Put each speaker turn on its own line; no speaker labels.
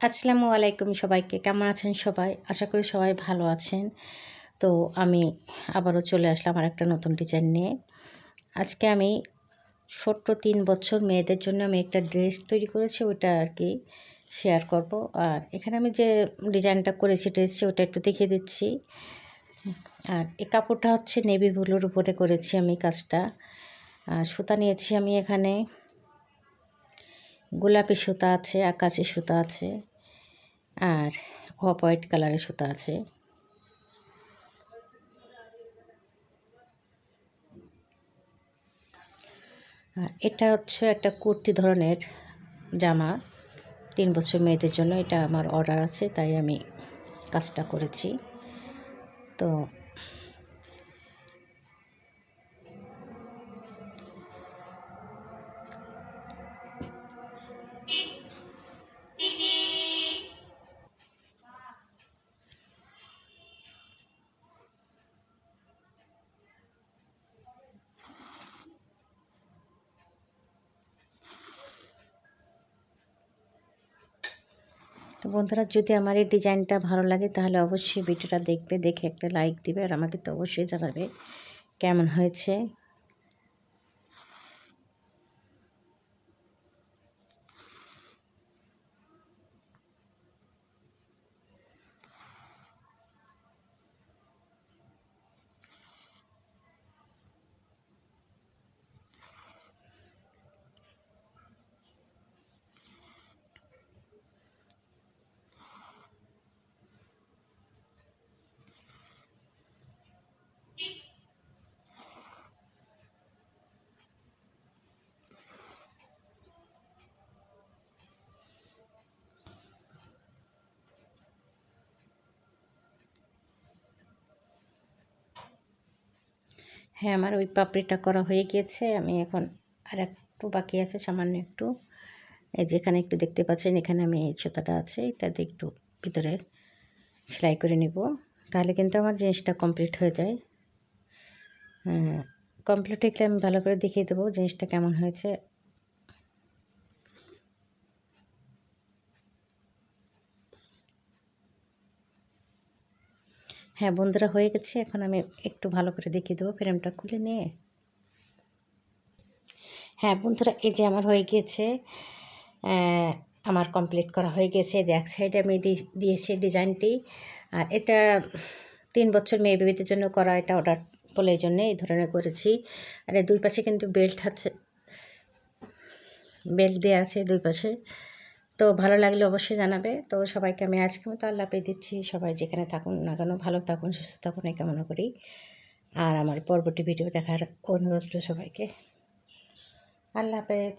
আসসালামু আলাইকুম সবাইকে। কেমন আছেন সবাই? আশা করি সবাই ভালো আছেন। তো আমি আবারও চলে আসলাম আর একটা নতুন ডিজাইন নিয়ে। আজকে আমি ছোট্ট তিন বছর মেয়েদের জন্য আমি একটা ড্রেস তৈরি করেছি, ওইটা আর কি শেয়ার করব। আর এখানে আমি যে ডিজাইনটা করেছি ড্রেসে, ওটা একটু দেখিয়ে দিচ্ছি। আর এই কাপড়টা হচ্ছে নেভি ব্লুর উপরে করেছি আমি কাজটা। আর সুতা নিয়েছি আমি এখানে গোলাপি সুতা আছে, আকাশি সুতা আছে। আর অফ হোয়াইট কালারের সুতা আছে। এটা হচ্ছে একটা কুর্তি ধরনের জামা। তিন বছর মেয়েদের জন্য এটা আমার অর্ডার আছে, তাই আমি কাজটা করেছি। তো তো বন্ধুরা, যদি আমার এই ডিজাইনটা ভালো লাগে, তাহলে অবশ্যই ভিডিওটা দেখবে, দেখে একটা লাইক দিবে, আর আমাকে তো অবশ্যই জানাবে কেমন হয়েছে। হ্যাঁ আমার ওই পাপড়িটা করা হয়ে গিয়েছে। আমি এখন আর একটু বাকি আছে, সামান্য একটু। যেখানে একটু দেখতে পাচ্ছেন, এখানে আমি এই সুতাটা আছে, এটাতে একটু ভিতরে সেলাই করে নেব। তাহলে কিন্তু আমার জিনিসটা কমপ্লিট হয়ে যায়। কমপ্লিট হয়ে আমি ভালো করে দেখিয়ে দেবো জিনিসটা কেমন হয়েছে। হ্যাঁ বন্ধুরা হয়ে গেছে। এখন আমি একটু ভালো করে দেখিয়ে দেবো ফ্রেমটা খুলে নিয়ে। হ্যাঁ বন্ধুরা, এই যে আমার হয়ে গিয়েছে আমার কমপ্লিট করা হয়ে গেছে যে এক সাইডে আমি দিয়েছি ডিজাইনটি। আর এটা তিন বছর মেয়ে বেবিদের জন্য করা এটা অর্ডার বলে এই জন্যে এই ধরনের করেছি। আর দুই পাশে কিন্তু বেল্ট আছে বেল্ট দেওয়া আছে দুই পাশে। তো ভালো লাগলে অবশ্যই জানাবে। তো সবাইকে আমি আজকে মতো আল্লাহ পেয়ে দিচ্ছি। সবাই যেখানে থাকুন না কেন, ভালো থাকুন, সুস্থ থাকুন, এই কামনা করি আর আমার পরবর্তী ভিডিও দেখার অনুরোধ সবাইকে। আল্লাহ হাফেজ।